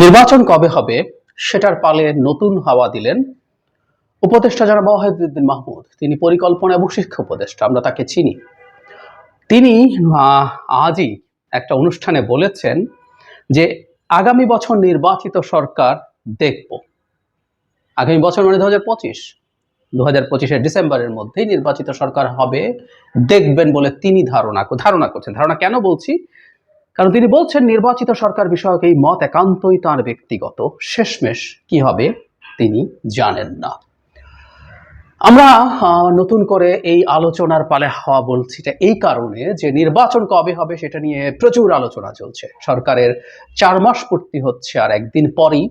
নির্বাচন কবে হবে সেটার পালে নতুন হাওয়া দিলেন উপদেষ্টা যারা ওয়াহিদুদ্দিন মাহমুদ। তিনি পরিকল্পনা এবং শিক্ষা উপদেষ্টা, আমরা তাকে চিনি। তিনি আজই একটা অনুষ্ঠানে বলেছেন যে আগামী বছর নির্বাচিত সরকার দেখব। আগামী বছর মানে দু হাজার পঁচিশ। দু হাজার পঁচিশের ডিসেম্বরের মধ্যেই নির্বাচিত সরকার হবে, দেখবেন বলে তিনি ধারণা ধারণা করছেন। ধারণা কেন বলছি? কারণ তিনি বলছেন, নির্বাচিত সরকার বিষয়ক এই মত একান্তই তার ব্যক্তিগত। শেষমেশ কি হবে তিনি জানেন না। আমরা নতুন করে এই আলোচনার পালে হওয়া বলছি এটা এই কারণে যে নির্বাচন কবে হবে সেটা নিয়ে প্রচুর আলোচনা চলছে। সরকারের চার মাস পূর্তি হচ্ছে আর একদিন পরই।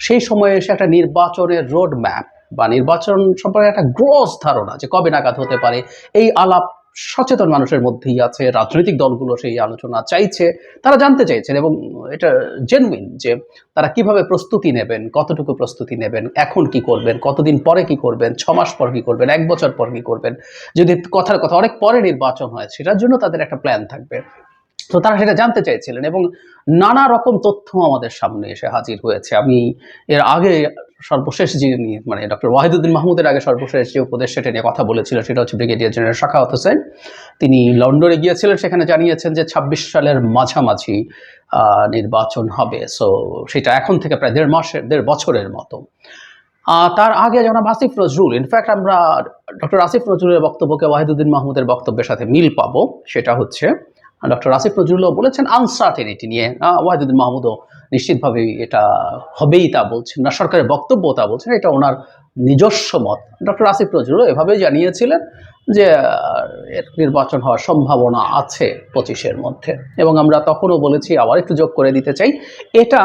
সেই সময়ে এসে একটা নির্বাচনের রোড ম্যাপ বা নির্বাচন সম্পর্কে একটা গ্রোস ধারণা যে কবে নাগাদ হতে পারে, এই আলাপ সচেতন মানুষের মধ্যেই আছে, রাজনৈতিক দলগুলো সেই আলোচনা চাইছে, তারা জানতে চাইছেন এবং এটা জেনুইন যে তারা কীভাবে প্রস্তুতি নেবেন, কতটুকু প্রস্তুতি নেবেন, এখন কি করবেন, কতদিন পরে কি করবেন, ছ মাস পর কি করবেন, এক বছর পর কি করবেন, যদি কথার কথা অনেক পরে নির্বাচন হয়, সেটার জন্য তাদের একটা প্ল্যান থাকবে। তো তারা সেটা জানতে চাইছিলেন এবং নানা রকম তথ্য আমাদের সামনে এসে হাজির হয়েছে। আমি এর আগে সর্বশেষ যিনি মানে ডক্টর ওয়াহিদুদ্দিন মাহমুদের আগে সর্বশেষ যে উপদেশ সেটা নিয়ে কথা বলেছিলেন সেটা হচ্ছে ব্রিগেডিয়ার জেনারেল শাখাওয়াত হোসেন তিনি লন্ডনে গিয়েছিলেন, সেখানে জানিয়েছেন যে ছাব্বিশ সালের মাঝামাঝি নির্বাচন হবে। সো সেটা এখন থেকে প্রায় দেড় মাসের দেড় বছরের মতো। তার আগে জনাব আসিফ নজরুল ইনফ্যাক্ট আমরা ডক্টর আসিফ নজরুলের বক্তব্যকে ওয়াহিদুদ্দিন মাহমুদের বক্তব্যের সাথে মিল পাবো। সেটা হচ্ছে ডক্টর আসিফ নজরুলও বলেছেন আনসার্টেনিটি নিয়ে। ওয়াহিদুদ্দিন মাহমুদও নিশ্চিতভাবেই এটা হবেই তা বলছেন না, সরকারের বক্তব্য তা বলছেন, এটা ওনার নিজস্ব মত। ডক্টর আসিফ নজরুল এভাবেই জানিয়েছিলেন যে নির্বাচন হওয়ার সম্ভাবনা আছে পঁচিশের মধ্যে। এবং আমরা তখনও বলেছি, আবার একটু যোগ করে দিতে চাই। এটা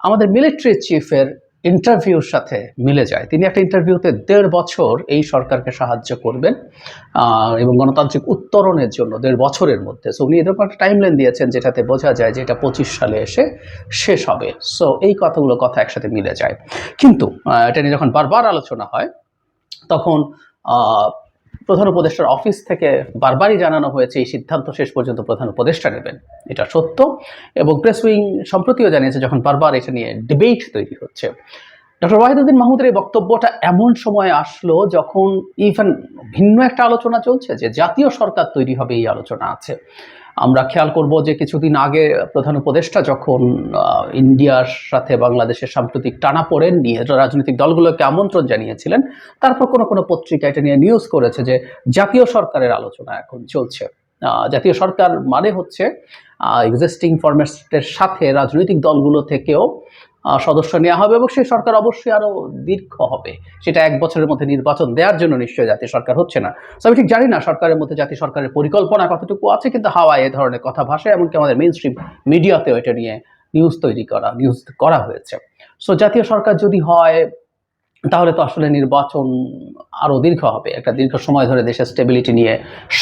আমাদের মিলিটারি চিফের ইন্টারভিউর সাথে মিলে যায়। তিনি একটা ইন্টারভিউতে দেড় বছর এই সরকারকে সাহায্য করবেন এবং গণতান্ত্রিক উত্তরণের জন্য দেড় বছরের মধ্যে। সো উনি এরকম একটা টাইমলাইন দিয়েছেন যেটাতে বোঝা যায় যে এটা পঁচিশ সালে এসে শেষ হবে। সো এই কথাগুলো কথা একসাথে মিলে যায়। কিন্তু এটা নিয়ে যখন বারবার আলোচনা হয়, তখন প্রধান উপদেষ্টার অফিস থেকে বারবারই জানানো হয়েছে, এই সিদ্ধান্ত শেষ পর্যন্ত প্রধান উপদেষ্টা নেবেন। এটা সত্য এবং প্রেস উইং সম্প্রতিও জানিয়েছে যখন বারবার এটা নিয়ে ডিবেট তৈরি হচ্ছে। ডক্টর ওয়াহিদুদ্দিন মাহমুদের এই বক্তব্যটা এমন সময় আসলো যখন ইভেন ভিন্ন একটা আলোচনা চলছে যে জাতীয় সরকার তৈরি হবে এই আলোচনা আছে। আমরা খেয়াল করব যে কিছুদিন আগে প্রধান উপদেষ্টা যখন ইন্ডিয়ার সাথে বাংলাদেশের সাম্প্রতিক টানা পড়েন নিয়ে রাজনৈতিক দলগুলোকে আমন্ত্রণ জানিয়েছিলেন, তারপর কোনো কোনো পত্রিকা এটা নিয়ে নিউজ করেছে যে জাতীয় সরকারের আলোচনা এখন চলছে। জাতীয় সরকার মানে হচ্ছে এক্সিস্টিং ফরম্যাটের সাথে রাজনৈতিক দলগুলো থেকেও সদস্য নেওয়া হবে এবং সেই সরকার অবশ্যই আরও দীর্ঘ হবে। সেটা এক বছরের মধ্যে নির্বাচন দেওয়ার জন্য নিশ্চয়ই জাতীয় সরকার হচ্ছে না। তো আমি ঠিক জানি না সরকারের মধ্যে জাতীয় সরকারের পরিকল্পনা কতটুকু আছে, কিন্তু হাওয়ায় এ ধরনের কথা ভাষায়, এমনকি আমাদের মেন স্ট্রিম মিডিয়াতেও এটা নিয়ে নিউজ তৈরি করা নিউজ করা হয়েছে। সো জাতীয় সরকার যদি হয় তাহলে তো আসলে নির্বাচন আরও দীর্ঘ হবে। একটা দীর্ঘ সময় ধরে দেশের স্টেবিলিটি নিয়ে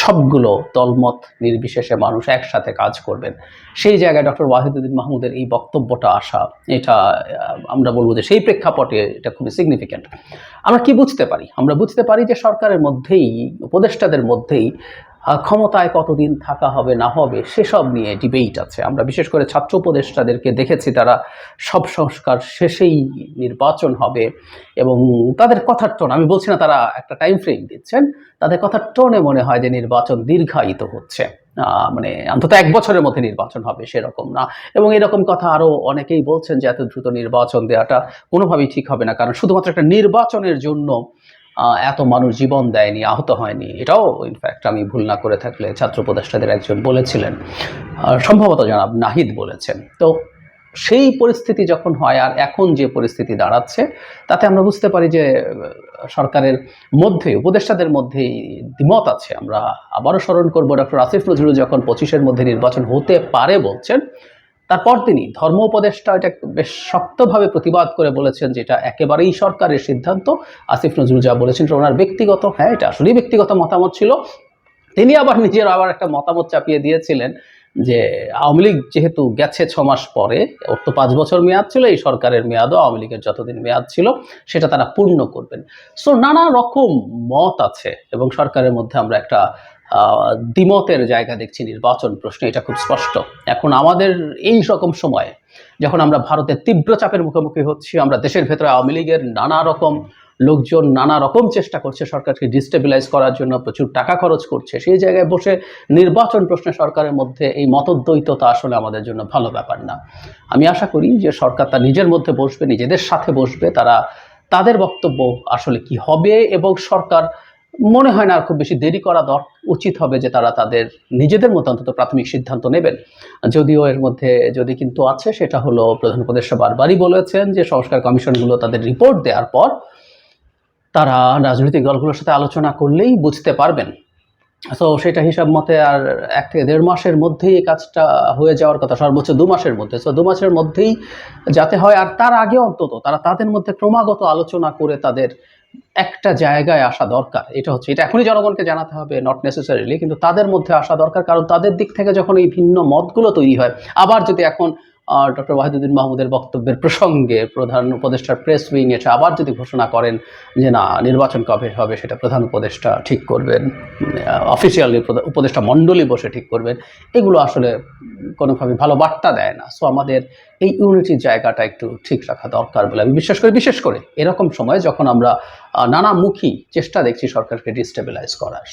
সবগুলো দলমত নির্বিশেষে মানুষ একসাথে কাজ করবেন। সেই জায়গায় ডক্টর ওয়াহিদুদ্দিন মাহমুদের এই বক্তব্যটা আসা, এটা আমরা বলব যে সেই প্রেক্ষাপটে এটা খুবই সিগনিফিক্যান্ট আমরা কি বুঝতে পারি? আমরা বুঝতে পারি যে সরকারের মধ্যেই, উপদেষ্টাদের মধ্যেই ক্ষমতায় কতদিন থাকা হবে, না হবে, সেসব নিয়ে ডিবেট আছে। আমরা বিশেষ করে ছাত্র উপদেষ্টাদেরকে দেখেছি, তারা সব সংস্কার শেষেই নির্বাচন হবে এবং তাদের কথার টোন, আমি বলছি না তারা একটা টাইম ফ্রেম দিচ্ছেন, তাদের কথার টোনে মনে হয় যে নির্বাচন দীর্ঘায়িত হচ্ছে। মানে অন্তত এক বছরের মধ্যে নির্বাচন হবে সেরকম না। এবং এরকম কথা আরও অনেকেই বলছেন যে এত দ্রুত নির্বাচন দেওয়াটা কোনোভাবেই ঠিক হবে না, কারণ শুধুমাত্র একটা নির্বাচনের জন্য এত মানুষ জীবন দেয়নি, আহত হয়নি। এটাও ইনফ্যাক্ট আমি ভুল না করে থাকলে ছাত্র উপদেষ্টাদের একজন বলেছিলেন। সম্ভবত জনাব নাহিদ বলেছেন। তো সেই পরিস্থিতি যখন হয় আর এখন যে পরিস্থিতি দাঁড়াচ্ছে, তাতে আমরা বুঝতে পারি যে সরকারের মধ্যে, উপদেষ্টাদের মধ্যেই দ্বিমত আছে। আমরা আবারও স্মরণ করব ডক্টর আসিফ নজরুল যখন পঁচিশের মধ্যে নির্বাচন হতে পারে বলছেন তারপর তিনি ধর্ম উপদেষ্টা, এটা বেশ শক্তভাবে প্রতিবাদ করে বলেছেন যে এটা একেবারেই সরকারের সিদ্ধান্ত। আসিফ নজরুল যা বলেছেন ওনার ব্যক্তিগত হ্যাঁ এটা আসলেই ব্যক্তিগত মতামত ছিল। তিনি আবার নিজের আবার একটা মতামত চাপিয়ে দিয়েছিলেন যে আওয়ামী লীগ যেহেতু গেছে ছ মাস পরে, ওর তো পাঁচ বছর মেয়াদ ছিল, এই সরকারের মেয়াদও আওয়ামী লীগের যতদিন মেয়াদ ছিল, সেটা তারা পূর্ণ করবেন। সো নানা রকম মত আছে এবং সরকারের মধ্যে আমরা একটা দ্বিমতের জায়গা দেখছি নির্বাচন প্রশ্নে, এটা খুব স্পষ্ট। এখন আমাদের এই রকম সময়ে যখন আমরা ভারতের তীব্র চাপের মুখোমুখি হচ্ছি, আমরা দেশের ভেতরে আওয়ামী লীগের নানা রকম লোকজন নানা রকম চেষ্টা করছে সরকারকে ডিস্টেবিলাইজ করার জন্য, প্রচুর টাকা খরচ করছে, সেই জায়গায় বসে নির্বাচন প্রশ্নে সরকারের মধ্যে এই মতদ্বৈততা আসলে আমাদের জন্য ভালো ব্যাপার না। আমি আশা করি যে সরকার তার নিজের মধ্যে বসবে, নিজেদের সাথে বসবে, তারা তাদের বক্তব্য আসলে কি হবে এবং সরকার মনে হয় না আর খুব বেশি দেরি করা দর, উচিত হবে যে তারা তাদের নিজেদের মতো অন্তত প্রাথমিক সিদ্ধান্ত নেবেন। যদিও এর মধ্যে যদি কিন্তু আছে, সেটা হলো প্রধান উপদেষ্টা বারবারই বলেছেন যে সংস্কার কমিশনগুলো তাদের রিপোর্ট দেওয়ার পর তারা রাজনৈতিক দলগুলোর সাথে আলোচনা করলেই বুঝতে পারবেন। তো সেটা হিসাব মতে আর এক থেকে দেড় মাসের মধ্যেই এই কাজটা হয়ে যাওয়ার কথা, সর্বোচ্চ দু মাসের মধ্যে। তো দু মাসের মধ্যেই যাতে হয়, আর তার আগে অন্তত তারা তাদের মধ্যে ক্রমাগত আলোচনা করে তাদের একটা জায়গায় আসা দরকার। এটা হচ্ছে, এটা এখনই জনগণকে জানাতে হবে নট নেসেসারিলি কিন্তু তাদের মধ্যে আসা দরকার, কারণ তাদের দিক থেকে যখন এই ভিন্ন মতগুলো তৈরি হয়, আবার যদি এখন ডক্টর ওয়াহিদুদ্দিন মাহমুদের বক্তব্যের প্রসঙ্গে প্রধান উপদেষ্টার প্রেস উইং এসে আবার যদি ঘোষণা করেন যে না, নির্বাচন কবে হবে সেটা প্রধান উপদেষ্টা ঠিক করবেন অফিসিয়ালি উপদেষ্টা মণ্ডলী বসে ঠিক করবেন, এগুলো আসলে কোনোভাবে ভালো বার্তা দেয় না। সো আমাদের এই ইউনিটির জায়গাটা একটু ঠিক রাখা দরকার বলে আমি বিশ্বাস করি। বিশেষ করে এরকম সময় যখন আমরা নানামুখী চেষ্টা দেখছি সরকারকে ডিস্টেবিলাইজ করার।